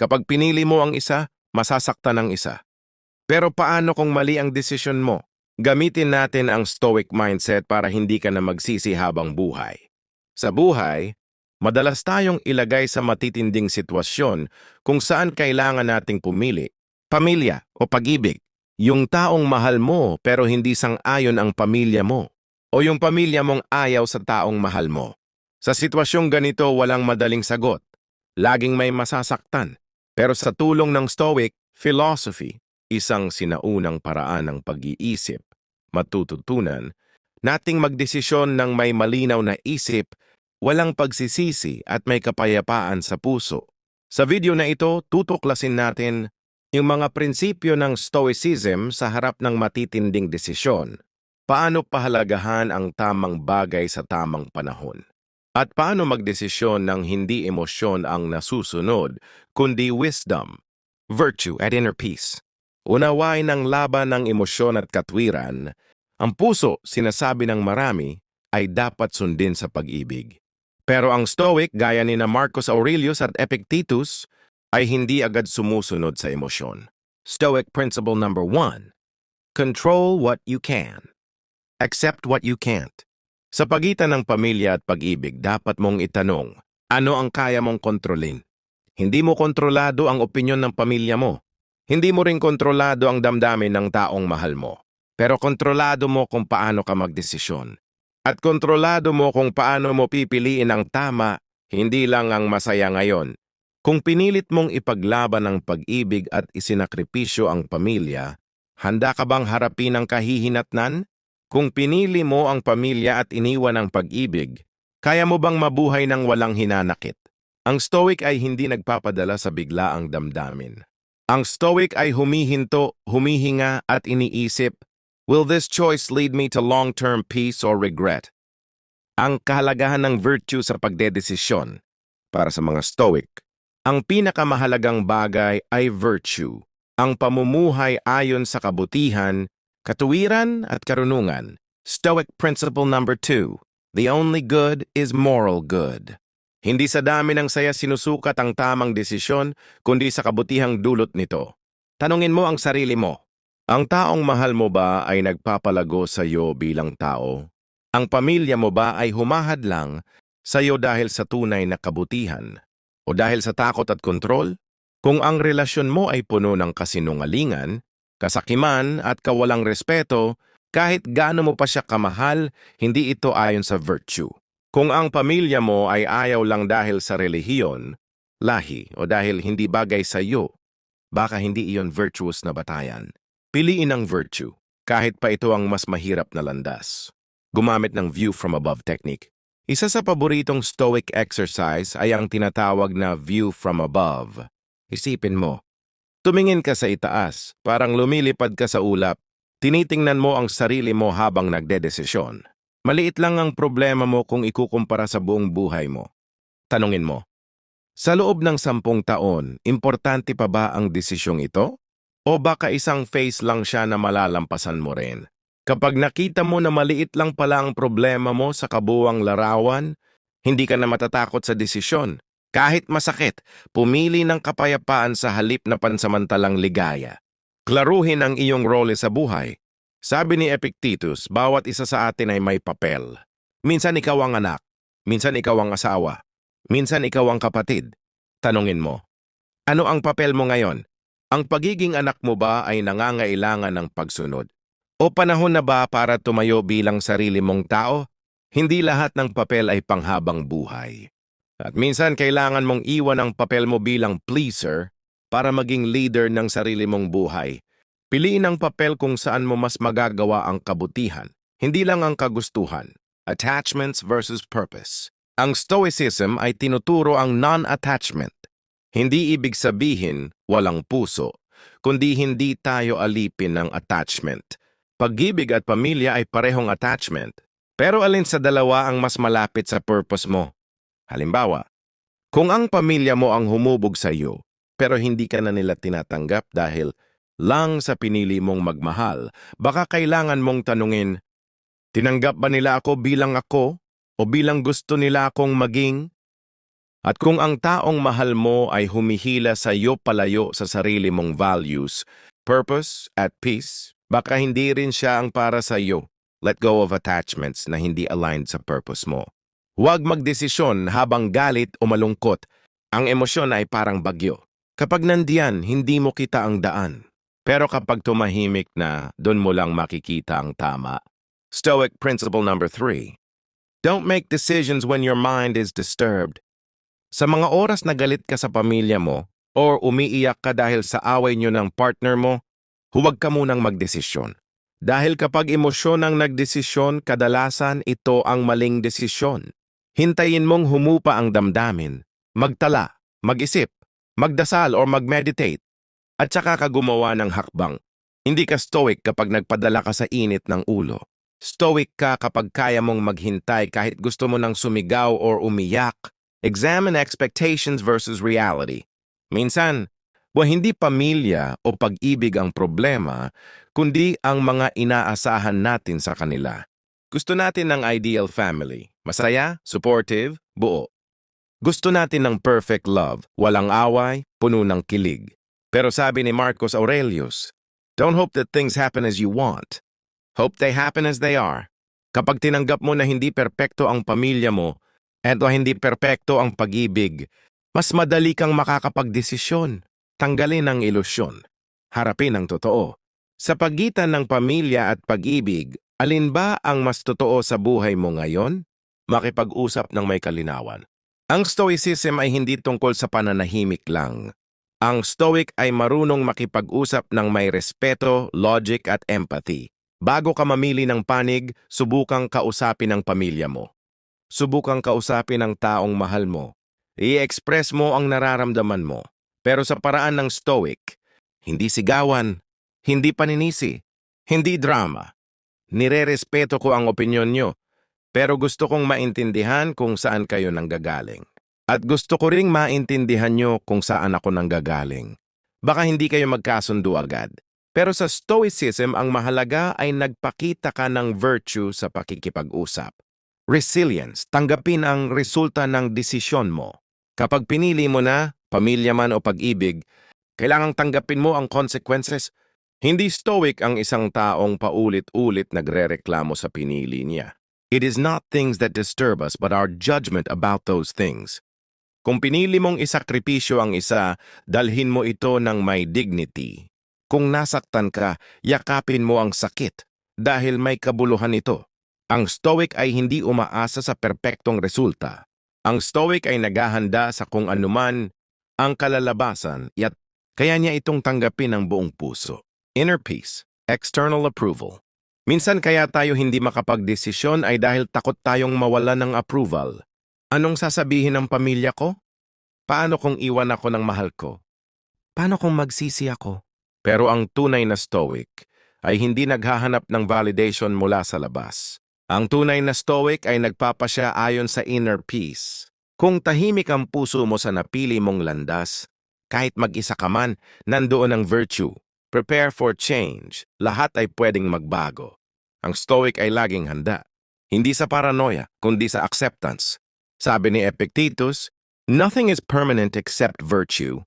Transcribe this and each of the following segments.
Kapag pinili mo ang isa, masasaktan ang isa. Pero paano kung mali ang desisyon mo? Gamitin natin ang stoic mindset para hindi ka na magsisi habang buhay. Sa buhay, madalas tayong ilagay sa matitinding sitwasyon kung saan kailangan nating pumili. Pamilya o pag-ibig. Yung taong mahal mo pero hindi sang-ayon ang pamilya mo. O yung pamilya mong ayaw sa taong mahal mo. Sa sitwasyong ganito, walang madaling sagot. Laging may masasaktan. Pero sa tulong ng Stoic philosophy, isang sinaunang paraan ng pag-iisip, matututunan, nating magdesisyon ng may malinaw na isip, walang pagsisisi at may kapayapaan sa puso. Sa video na ito, tutuklasin natin yung mga prinsipyo ng Stoicism sa harap ng matitinding desisyon. Paano pahalagahan ang tamang bagay sa tamang panahon? At paano magdesisyon ng hindi emosyon ang nasusunod, kundi wisdom, virtue at inner peace? Unawain ang laban ng emosyon at katwiran, ang puso, sinasabi ng marami, ay dapat sundin sa pag-ibig. Pero ang Stoic, gaya ni na Marcus Aurelius at Epictetus, ay hindi agad sumusunod sa emosyon. Stoic principle number one, control what you can. Accept what you can't. Sa pagitan ng pamilya at pag-ibig, dapat mong itanong, ano ang kaya mong kontrolin? Hindi mo kontrolado ang opinyon ng pamilya mo. Hindi mo rin kontrolado ang damdamin ng taong mahal mo. Pero kontrolado mo kung paano ka magdesisyon. At kontrolado mo kung paano mo pipiliin ang tama, hindi lang ang masaya ngayon. Kung pinilit mong ipaglaban ang pag-ibig at isinakripisyo ang pamilya, handa ka bang harapin ang kahihinatnan? Kung pinili mo ang pamilya at iniwan ang pag-ibig, kaya mo bang mabuhay ng walang hinanakit? Ang Stoic ay hindi nagpapadala sa biglaang damdamin. Ang Stoic ay humihinto, humihinga at iniisip, Will this choice lead me to long-term peace or regret? Ang kahalagahan ng virtue sa pagdedesisyon para sa mga Stoic, ang pinakamahalagang bagay ay virtue, ang pamumuhay ayon sa kabutihan, katuwiran at karunungan. Stoic principle number two, the only good is moral good. Hindi sa dami ng saya sinusukat ang tamang desisyon, kundi sa kabutihang dulot nito. Tanungin mo ang sarili mo, ang taong mahal mo ba ay nagpapalago sa iyo bilang tao? Ang pamilya mo ba ay humahadlang sa iyo dahil sa tunay na kabutihan? O dahil sa takot at kontrol? Kung ang relasyon mo ay puno ng kasinungalingan, kasakiman at kawalang respeto, kahit gaano mo pa siya kamahal, hindi ito ayon sa virtue. Kung ang pamilya mo ay ayaw lang dahil sa relihiyon, lahi o dahil hindi bagay sa iyo, baka hindi iyon virtuous na batayan. Piliin ang virtue, kahit pa ito ang mas mahirap na landas. Gumamit ng view from above technique. Isa sa paboritong stoic exercise ay ang tinatawag na view from above. Isipin mo, tumingin ka sa itaas, parang lumilipad ka sa ulap, tinitingnan mo ang sarili mo habang nagdedesisyon. Maliit lang ang problema mo kung ikukumpara sa buong buhay mo. Tanungin mo, sa loob ng sampung taon, importante pa ba ang desisyong ito? O baka isang face lang siya na malalampasan mo rin? Kapag nakita mo na maliit lang pala ang problema mo sa kabuwang larawan, hindi ka na matatakot sa desisyon. Kahit masakit, pumili ng kapayapaan sa halip na pansamantalang ligaya. Klaruhin ang iyong role sa buhay. Sabi ni Epictetus, bawat isa sa atin ay may papel. Minsan ikaw ang anak, minsan ikaw ang asawa, minsan ikaw ang kapatid. Tanungin mo, ano ang papel mo ngayon? Ang pagiging anak mo ba ay nangangailangan ng pagsunod? O panahon na ba para tumayo bilang sarili mong tao? Hindi lahat ng papel ay panghabang buhay. At minsan kailangan mong iwan ang papel mo bilang pleaser para maging leader ng sarili mong buhay. Piliin ang papel kung saan mo mas magagawa ang kabutihan, hindi lang ang kagustuhan. Attachments versus purpose. Ang Stoicism ay tinuturo ang non-attachment. Hindi ibig sabihin walang puso, kundi hindi tayo alipin ng attachment. Pag-ibig at pamilya ay parehong attachment. Pero alin sa dalawa ang mas malapit sa purpose mo? Halimbawa, kung ang pamilya mo ang humubog sa iyo, pero hindi ka na nila tinatanggap dahil lang sa pinili mong magmahal, baka kailangan mong tanungin, tinanggap ba nila ako bilang ako o bilang gusto nila akong maging? At kung ang taong mahal mo ay humihila sa iyo palayo sa sarili mong values, purpose at peace, baka hindi rin siya ang para sa iyo. Let go of attachments na hindi aligned sa purpose mo. Huwag magdesisyon habang galit o malungkot. Ang emosyon ay parang bagyo. Kapag nandiyan, hindi mo kita ang daan. Pero kapag tumahimik na, doon mo lang makikita ang tama. Stoic principle number three. Don't make decisions when your mind is disturbed. Sa mga oras na galit ka sa pamilya mo or umiiyak ka dahil sa away nyo ng partner mo, huwag ka munang magdesisyon. Dahil kapag emosyon ang nagdesisyon, kadalasan ito ang maling desisyon. Hintayin mong humupa ang damdamin, magtala, mag-isip, magdasal or mag-meditate, at saka ka gumawa ng hakbang. Hindi ka stoic kapag nagpadala ka sa init ng ulo. Stoic ka kapag kaya mong maghintay kahit gusto mo nang sumigaw or umiyak. Examine expectations versus reality. Minsan, buwan hindi pamilya o pag-ibig ang problema, kundi ang mga inaasahan natin sa kanila. Gusto natin ng ideal family. Masaya, supportive, buo. Gusto natin ng perfect love, walang away, puno ng kilig. Pero sabi ni Marcos Aurelius, Don't hope that things happen as you want. Hope they happen as they are. Kapag tinanggap mo na hindi perpekto ang pamilya mo, eto hindi perpekto ang pag-ibig, mas madali kang makakapagdesisyon. Tanggalin ang ilusyon. Harapin ang totoo. Sa pagitan ng pamilya at pag-ibig, alin ba ang mas totoo sa buhay mo ngayon? Makipag-usap ng may kalinawan. Ang Stoicism ay hindi tungkol sa pananahimik lang. Ang Stoic ay marunong makipag-usap ng may respeto, logic at empathy. Bago ka mamili ng panig, subukang kausapin ang pamilya mo. Subukang kausapin ang taong mahal mo. I-express mo ang nararamdaman mo. Pero sa paraan ng Stoic, hindi sigawan, hindi paninisi, hindi drama. Nire-respeto ko ang opinyon nyo, pero gusto kong maintindihan kung saan kayo nanggagaling. At gusto ko ring maintindihan nyo kung saan ako nanggagaling. Baka hindi kayo magkasundo agad. Pero sa Stoicism, ang mahalaga ay nagpakita ka ng virtue sa pakikipag-usap. Resilience, tanggapin ang resulta ng desisyon mo. Kapag pinili mo na, pamilya man o pag-ibig, kailangang tanggapin mo ang consequences. Hindi stoic ang isang taong paulit-ulit nagrereklamo sa pinili niya. It is not things that disturb us but our judgment about those things. Kung pinili mong isakripisyo ang isa, dalhin mo ito ng may dignity. Kung nasaktan ka, yakapin mo ang sakit dahil may kabuluhan ito. Ang Stoic ay hindi umaasa sa perpektong resulta. Ang Stoic ay naghahanda sa kung anuman ang kalalabasan at kaya niya itong tanggapin ng buong puso. Inner peace, external approval. Minsan kaya tayo hindi makapagdesisyon ay dahil takot tayong mawala ng approval. Anong sasabihin ng pamilya ko? Paano kung iwan ako ng mahal ko? Paano kung magsisi ako? Pero ang tunay na stoic ay hindi naghahanap ng validation mula sa labas. Ang tunay na stoic ay nagpapasya ayon sa inner peace. Kung tahimik ang puso mo sa napili mong landas, kahit mag-isa ka man, nandoon ang virtue. Prepare for change. Lahat ay pwedeng magbago. Ang stoic ay laging handa. Hindi sa paranoia, kundi sa acceptance. Sabi ni Epictetus, Nothing is permanent except virtue.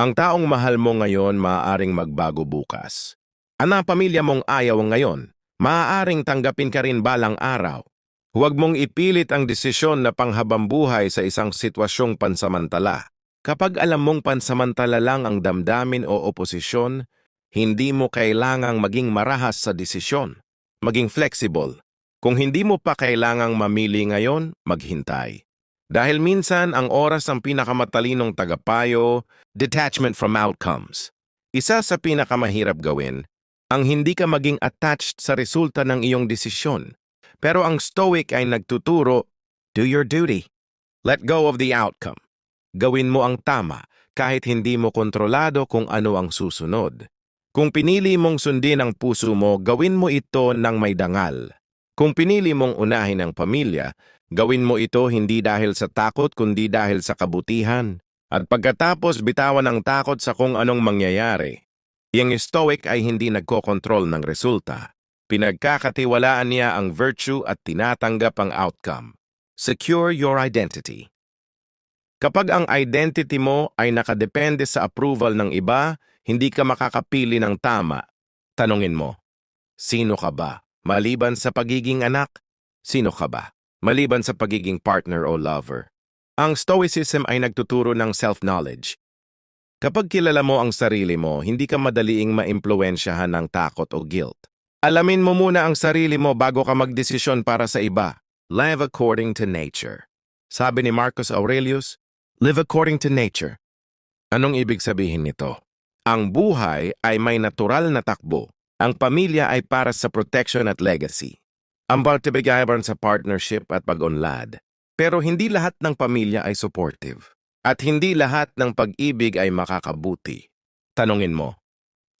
Ang taong mahal mo ngayon maaaring magbago bukas. Ang pamilya mong ayaw ngayon, maaaring tanggapin ka rin balang araw. Huwag mong ipilit ang desisyon na panghabambuhay sa isang sitwasyong pansamantala. Kapag alam mong pansamantala lang ang damdamin o oposisyon, hindi mo kailangang maging marahas sa desisyon maging flexible. Kung hindi mo pa kailangang mamili ngayon, maghintay. Dahil minsan ang oras ang pinakamatalinong tagapayo, detachment from outcomes. Isa sa pinakamahirap gawin, ang hindi ka maging attached sa resulta ng iyong desisyon. Pero ang stoic ay nagtuturo, do your duty. Let go of the outcome. Gawin mo ang tama kahit hindi mo kontrolado kung ano ang susunod. Kung pinili mong sundin ang puso mo, gawin mo ito ng may dangal. Kung pinili mong unahin ang pamilya, gawin mo ito hindi dahil sa takot kundi dahil sa kabutihan. At pagkatapos bitawan ang takot sa kung anong mangyayari. Yung stoic ay hindi nagkokontrol ng resulta. Pinagkakatiwalaan niya ang virtue at tinatanggap ang outcome. Secure your identity. Kapag ang identity mo ay nakadepende sa approval ng iba, hindi ka makakapili ng tama. Tanungin mo, sino ka ba? Maliban sa pagiging anak, sino ka ba? Maliban sa pagiging partner o lover. Ang Stoicism ay nagtuturo ng self-knowledge. Kapag kilala mo ang sarili mo, hindi ka madaliing maimpluensyahan ng takot o guilt. Alamin mo muna ang sarili mo bago ka magdesisyon para sa iba. Live according to nature. Sabi ni Marcus Aurelius, live according to nature. Anong ibig sabihin nito? Ang buhay ay may natural na takbo. Ang pamilya ay para sa protection at legacy. Ang pagtibigayaban sa partnership at pag-unlad. Pero hindi lahat ng pamilya ay supportive. At hindi lahat ng pag-ibig ay makakabuti. Tanungin mo,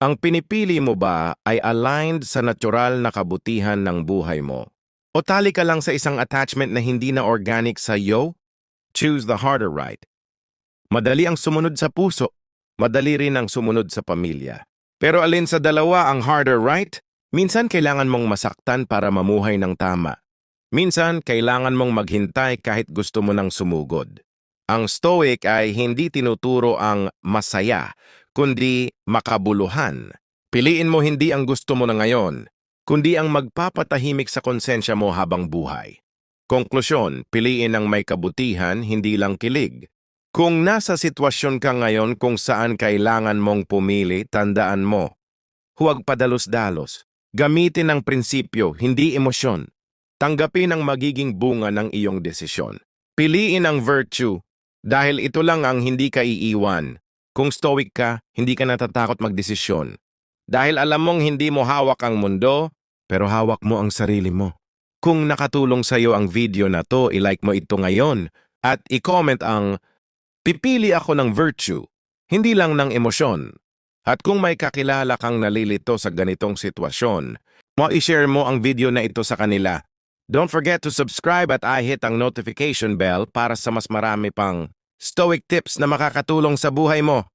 ang pinipili mo ba ay aligned sa natural na kabutihan ng buhay mo? O tali ka lang sa isang attachment na hindi na organic sa iyo? Choose the harder right. Madali ang sumunod sa puso, madali rin ang sumunod sa pamilya. Pero alin sa dalawa ang harder right? Minsan kailangan mong masaktan para mamuhay ng tama. Minsan kailangan mong maghintay kahit gusto mo nang sumugod. Ang Stoic ay hindi tinuturo ang masaya, kundi makabuluhan. Piliin mo hindi ang gusto mo na ngayon, kundi ang magpapatahimik sa konsensya mo habang buhay. Konklusyon, piliin ang may kabutihan, hindi lang kilig. Kung nasa sitwasyon ka ngayon kung saan kailangan mong pumili, tandaan mo. Huwag padalos-dalos. Gamitin ang prinsipyo, hindi emosyon. Tanggapin ang magiging bunga ng iyong desisyon. Piliin ang virtue dahil ito lang ang hindi ka iiwan. Kung stoic ka, hindi ka natatakot magdesisyon. Dahil alam mong hindi mo hawak ang mundo, pero hawak mo ang sarili mo. Kung nakatulong sa iyo ang video na to, ilike mo ito ngayon at i-comment ang Pipili ako ng virtue, hindi lang ng emosyon. At kung may kakilala kang nalilito sa ganitong sitwasyon, mo i-share mo ang video na ito sa kanila. Don't forget to subscribe at i-hit ang notification bell para sa mas marami pang Stoic tips na makakatulong sa buhay mo.